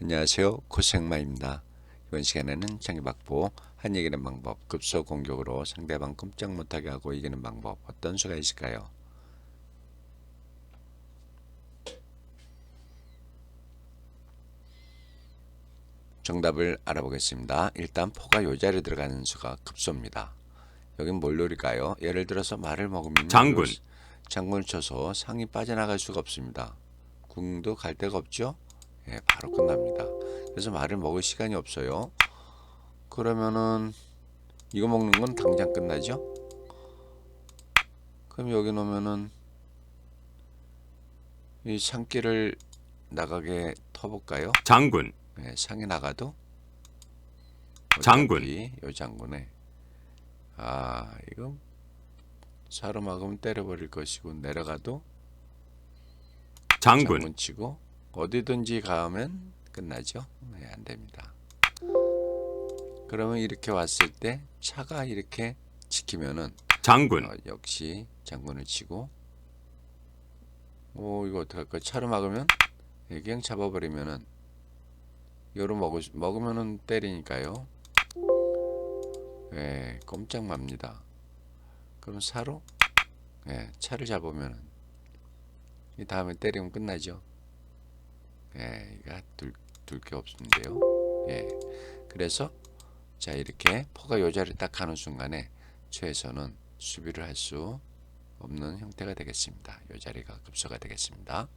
안녕하세요. 고생마입니다. 이번 시간에는 장기박보 한 이기는 방법, 급소 공격으로 상대방 꼼짝 못하게 하고 이기는 방법 어떤 수가 있을까요? 정답을 알아보겠습니다. 일단 포가 요 자리에 들어가는 수가 급소입니다. 여긴 뭘 노릴까요? 예를 들어서 말을 먹으면 장군. 요- 장군을 쳐서 상이 빠져나갈 수가 없습니다. 궁도 갈 데가 없죠? 예, 바로 끝납니다. 그래서 말을 먹을 시간이 없어요. 그러면은 이거 먹는 건 당장 끝나죠? 그럼 여기 놓으면은 이 상길을 나가게 터볼까요? 장군, 예, 상이 나가도 장군. 요 장군에 아 이거 사로 막으면 때려버릴 것이고 내려가도 장군 치고 어디든지 가면 끝나죠. 네, 안 됩니다. 그러면 이렇게 왔을 때 차가 이렇게 지키면은 장군, 어, 역시 장군을 치고 오 이거 어떡할까 차로 막으면 예, 그냥 잡아버리면은 요로 수- 먹으면은 때리니까요. 예 꼼짝 맙니다. 그럼 사로? 예 차를 잡으면은 이 다음에 때리면 끝나죠 예 이거 둘게 없는데요 예 그래서 자 이렇게 포가 요 자리에 딱 가는 순간에 최에서는 수비를 할 수 없는 형태가 되겠습니다. 이 자리가 급소가 되겠습니다.